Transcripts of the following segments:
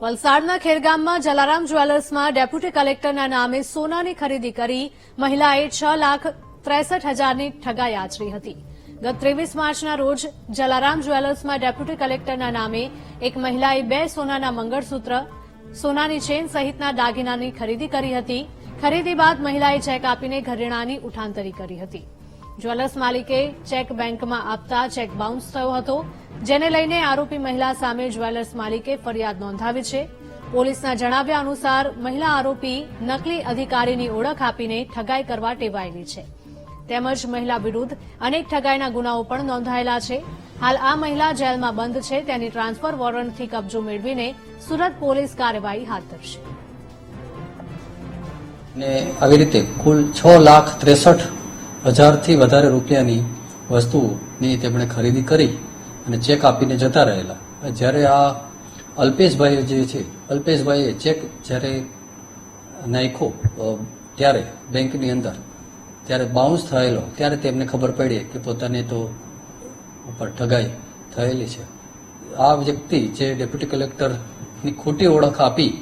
વલસાડના ખેરગામમાં જલારામ જ્વેલર્સમાં ડેપ્યુટી કલેક્ટરના નામે સોનાની ખરીદી કરી મહિલાએ છ લાખ ત્રેસઠ હજારની ઠગાઈ આચરી હતી. ગત ત્રેવીસ માર્ચના રોજ જલારામ જ્વેલર્સમાં ડેપ્યુટી કલેક્ટરના નામે એક મહિલાએ બે સોનાના મંગળસૂત્ર, સોનાની ચેન સહિતના દાગીનાની ખરીદી કરી હતી. ખરીદી બાદ મહિલાએ ચેક આપીને ઘરેણાની ઉઠાંતરી કરી હતી. જ્વેલર્સ માલિકે ચેક બેંકમાં આપતા ચેક બાઉન્સ થયો હતો. જેને લઈને આરોપી મહિલા સામે જ્વેલર્સ માલિકે ફરિયાદ નોંધાવી છે. પોલીસના જણાવ્યા અનુસાર મહિલા આરોપી નકલી અધિકારીની ઓળખ આપીને ઠગાઈ કરવા ટેવાયેલી છે. તેમજ મહિલા વિરુદ્ધ અનેક ઠગાઈના ગુનાઓ પણ નોંધાયેલા છે. હાલ આ મહિલા જેલમાં બંધ છે. તેની ટ્રાન્સફર વોરંટથી કબજો મેળવીને સુરત પોલીસ કાર્યવાહી હાથ ધરશે. આવી રીતે કુલ છ લાખ ત્રેસઠ હજારથી વધારે રૂપિયાની વસ્તુની તેમણે ખરીદી કરી. અને ચેક આપીને જતા રહેલા. જ્યારે આ અલ્પેશભાઈ જે છે, અલ્પેશભાઈએ ચેક જ્યારે નાખ્યો ત્યારે બેંકની અંદર, ત્યારે બાઉન્સ થયેલો, ત્યારે તેમને ખબર પડી કે પોતાને તો ઉપર ઠગાઈ થયેલી છે. આ વ્યક્તિ જે ડેપ્યુટી કલેક્ટરની ખોટી ઓળખ આપી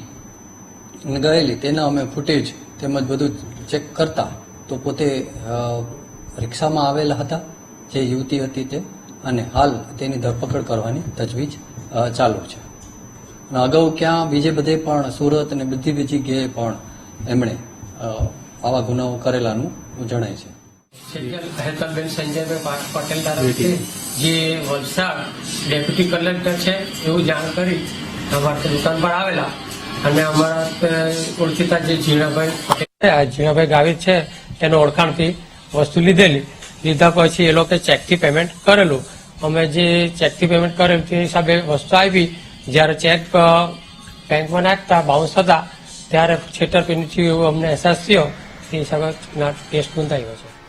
ગયેલી, તેના અમે ફૂટેજ તેમજ બધું ચેક કરતા, તો પોતે રિક્ષામાં આવેલા હતા, જે યુવતી હતી તે. અને હાલ તેની ધરપકડ કરવાની તજવીજ ચાલુ છે. અને અગાઉ ક્યાં બીજે બધે પણ સુરત અને બધી બીજી જગ્યાએ પણ એમણે આવા ગુનાઓ કરેલાનું જણાય છે. હેતલબેન સંજયભાઈ પટેલ તરફથી જે વલસાડ ડેપ્યુટી કલેક્ટર છે એવું જાણ કરી, અમારા દુકાન પર આવેલા. અને અમારા ઓળખીતા જે ઝીણાભાઈ પટેલ ઝીણાભાઈ ગાવિત છે એનો ઓળખાણથી વસ્તુ લીધેલી. લીધા પછી એ લોકો ચેકથી પેમેન્ટ કરેલું. અમે જે ચેકથી પેમેન્ટ કર્યું તે હિસાબે વસ્તુ આવી જ્યારે ચેક બેંકમાં નાખતા બાઉન્સ હતા ત્યારે છેતરપિંડીથી અમને અહેસાસ થયો. તે હિસાબે કેસ નોંધાયો છે.